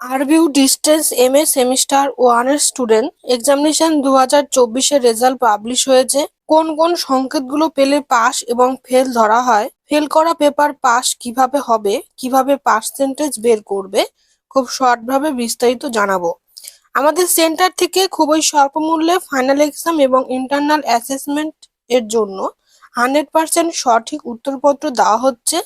RBU distance M A semester ওয়ানের student. Examination দু হাজার চব্বিশের রেজাল্ট পাবলিশ হয়েছে। কোন কোন সংকেতগুলো পেলে পাস এবং ফেল ধরা হয়? ফেল করা পেপার পাস কীভাবে হবে? কীভাবে পার্সেন্টেজ বের করবে? খুব শর্টভাবে বিস্তারিত জানাব। আমাদের সেন্টার থেকে খুবই স্বল্প মূল্যে ফাইনাল এক্সাম এবং ইন্টারনাল অ্যাসেসমেন্ট এর জন্য হান্ড্রেড পার্সেন্ট সঠিক উত্তরপত্র দেওয়া হচ্ছে।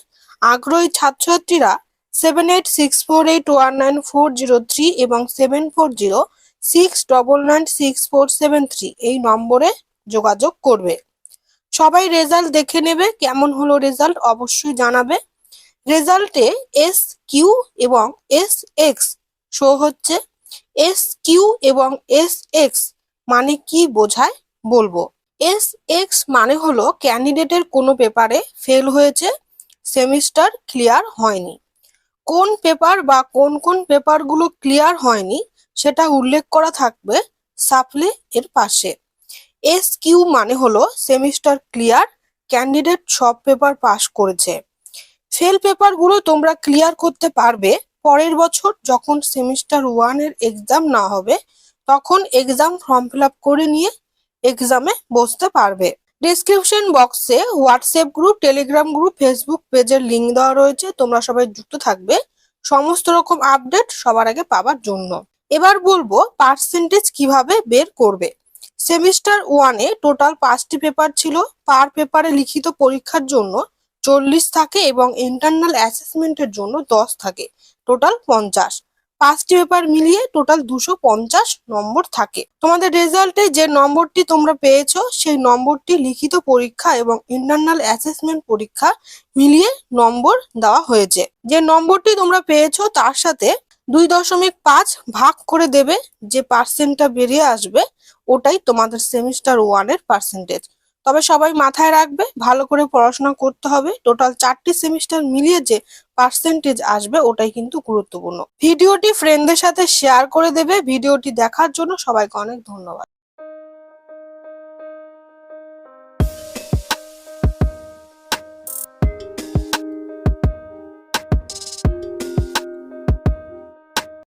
আগ্রহী ছাত্রছাত্রীরা seven eight six four eight one nine four zero three এবং seven four zero six double nine six four seven three এই নম্বরে যোগাযোগ করবে। সবাই রেজাল্ট দেখে নেবে, কেমন হলো রেজাল্ট অবশ্যই জানাবে। রেজাল্টে এস কিউ এবং এস এক্স শো হচ্ছে। এস কিউ এবং এস এক্স মানে কি বোঝায় বলব। এস এক্স মানে হলো ক্যান্ডিডেটের কোনো পেপারে ফেল হয়েছে সেমিস্টার ক্লিয়ার হয়নি। কোন পেপার বা কোন কোন পেপারগুলো ক্লিয়ার হয়নি, সেটা উল্লেখ করা থাকবে সাপ্লে এর পাশে। এস কিউ মানে হলো সেমিস্টার ক্লিয়ার ক্যান্ডিডেট সব পেপার পাস করেছে। ফেল পেপারগুলো তোমরা ক্লিয়ার করতে পারবে পরের বছর যখন সেমিস্টার ওয়ানের এক্সাম না হবে, তখন এক্সাম ফর্ম ফিল করে নিয়ে এক্সামে বসতে পারবে। ডিসক্রিপশন বক্সে WhatsApp group Telegram group Facebook পেজের লিঙ্ক দেওয়া রয়েছে। তোমরা সবাই যুক্ত থাকবে। সমস্ত রকম আপডেট সবার আগে পাওয়ার জন্য। এবার বলব পার্সেন্টেজ কীভাবে বের করবে। সেমিস্টার ওয়ানে টোটাল পাঁচটি পেপার ছিল। পার পেপারে লিখিত পরীক্ষার জন্য চল্লিশ থাকে এবং ইন্টারনাল অ্যাসেসমেন্টের জন্য দশ থাকে। টোটাল পঞ্চাশ। পাঁচটি পেপার মিলিয়ে টোটাল দুশো পঞ্চাশ নম্বর থাকে। তোমাদের রেজাল্টে যে নম্বরটি তোমরা পেয়েছ, সেই নম্বরটি লিখিত পরীক্ষা এবং ইন্টারনাল অ্যাসেসমেন্ট পরীক্ষা মিলিয়ে নম্বর দেওয়া হয়েছে। যে নম্বরটি তোমরা পেয়েছ, তার সাথে দুই দশমিক পাঁচ ভাগ করে দেবে, যে পার্সেন্টটা বেরিয়ে আসবে, ওটাই তোমাদের সেমিস্টার ওয়ানের পার্সেন্টেজ তবে সবাই মাথায় রাখবে, ভালো করে পড়াশোনা করতে হবে। টোটাল চারটি সেমিস্টার মিলিয়ে যে পার্সেন্টেজ আসবে, ওটাই কিন্তু গুরুত্বপূর্ণ। ভিডিওটি ফ্রেন্ডদের সাথে শেয়ার করে দেবে। ভিডিওটি দেখার জন্য সবাইকে অনেক ধন্যবাদ।